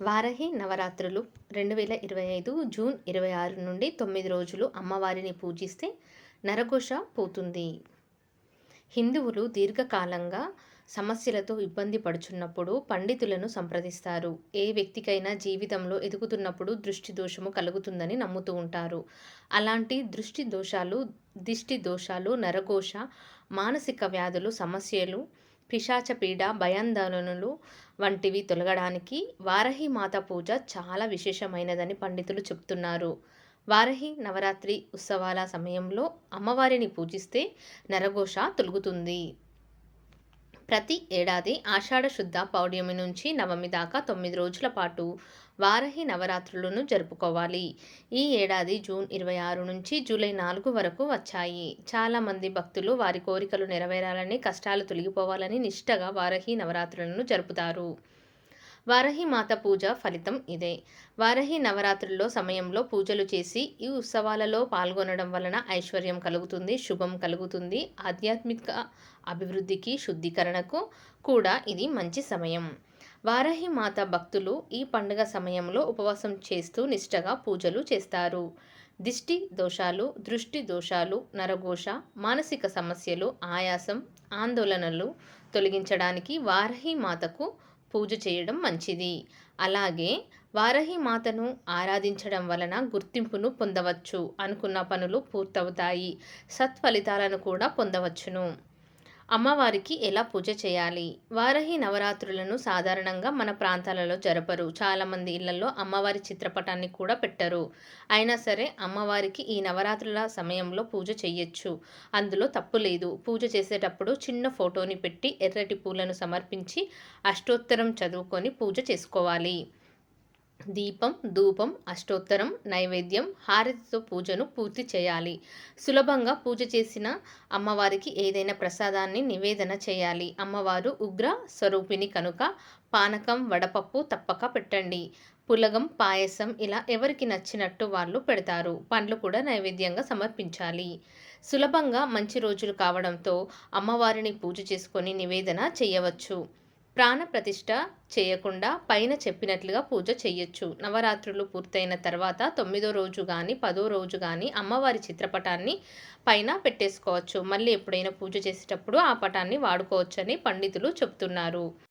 వారహి నవరాత్రులు రెండు వేల ఇరవై ఐదు జూన్ ఇరవై ఆరు నుండి తొమ్మిది రోజులు అమ్మవారిని పూజిస్తే నరఘోష పోతుంది. హిందువులు దీర్ఘకాలంగా సమస్యలతో ఇబ్బంది పడుచున్నప్పుడు పండితులను సంప్రదిస్తారు. ఏ వ్యక్తికైనా జీవితంలో ఎదుగుతున్నప్పుడు దృష్టి దోషము కలుగుతుందని నమ్ముతూ ఉంటారు. అలాంటి దృష్టి దోషాలు దిష్టి దోషాలు నరఘోష మానసిక వ్యాధులు సమస్యలు పిశాచపీడ భయాందోళనలు వంటివి తొలగడానికి వారహి మాత పూజ చాలా విశేషమైనదని పండితులు చెప్తున్నారు. వారహి నవరాత్రి ఉత్సవాల సమయంలో అమ్మవారిని పూజిస్తే నరఘోష తొలుగుతుంది. ప్రతి ఏడాది ఆషాఢ శుద్ధ పౌర్ణమి నుంచి నవమి దాకా తొమ్మిది రోజుల పాటు వారహి నవరాత్రులను జరుపుకోవాలి. ఈ ఏడాది జూన్ ఇరవై ఆరు నుంచి జూలై నాలుగు వరకు వచ్చాయి. చాలామంది భక్తులు వారి కోరికలు నెరవేరాలని కష్టాలు తొలగిపోవాలని నిష్టగా వారహి నవరాత్రులను జరుపుతారు. వారహి మాత పూజ ఫలితం ఇదే. వారహి నవరాత్రుల్లో సమయంలో పూజలు చేసి ఈ ఉత్సవాలలో పాల్గొనడం వలన ఐశ్వర్యం కలుగుతుంది శుభం కలుగుతుంది ఆధ్యాత్మిక అభివృద్ధికి శుద్ధీకరణకు కూడా ఇది మంచి సమయం. వారహి మాత భక్తులు ఈ పండుగ సమయంలో ఉపవాసం చేస్తూ నిష్టగా పూజలు చేస్తారు. దిష్టి దోషాలు దృష్టి దోషాలు నరఘోష మానసిక సమస్యలు ఆయాసం ఆందోళనలు తొలగించడానికి వారహి మాతకు పూజ చేయడం మంచిది. అలాగే వారహి మాతను ఆరాధించడం వలన గుర్తింపును పొందవచ్చు అనుకున్న పనులు పూర్తవుతాయి. సత్ఫలితాలను కూడా పొందవచ్చును. అమ్మవారికి ఎలా పూజ చేయాలి? వారహి నవరాత్రులను సాధారణంగా మన ప్రాంతాలలో జరపరు. చాలామంది ఇళ్ళలో అమ్మవారి చిత్రపటాన్ని కూడా పెట్టరు. అయినా సరే అమ్మవారికి ఈ నవరాత్రుల సమయంలో పూజ చేయొచ్చు అందులో తప్పు లేదు. పూజ చేసేటప్పుడు చిన్న ఫోటోని పెట్టి ఎర్రటి పూలను సమర్పించి అష్టోత్తరం చదువుకొని పూజ చేసుకోవాలి. దీపం ధూపం అష్టోత్తరం నైవేద్యం హారతితో పూజను పూర్తి చేయాలి. సులభంగా పూజ చేసిన అమ్మవారికి ఏదైనా ప్రసాదాన్ని నివేదన చేయాలి. అమ్మవారు ఉగ్ర స్వరూపిణి కనుక పానకం వడపప్పు తప్పక పెట్టండి. పులగం పాయసం ఇలా ఎవరికి నచ్చినట్టు వాళ్ళు పెడతారు. పండ్లు కూడా నైవేద్యంగా సమర్పించాలి. సులభంగా మంచి రోజులు కావడంతో అమ్మవారిని పూజ చేసుకొని నివేదన చేయవచ్చు. ప్రాణప్రతిష్ఠ చేయకుండా పైన చెప్పినట్లుగా పూజ చేయొచ్చు నవరాత్రులు పూర్తయిన తర్వాత తొమ్మిదో రోజు కానీ పదో రోజు కానీ అమ్మవారి చిత్రపటాన్ని పైన పెట్టేసుకోవచ్చు. మళ్ళీ ఎప్పుడైనా పూజ చేసేటప్పుడు ఆ పటాన్ని వాడుకోవచ్చని పండితులు చెప్తున్నారు.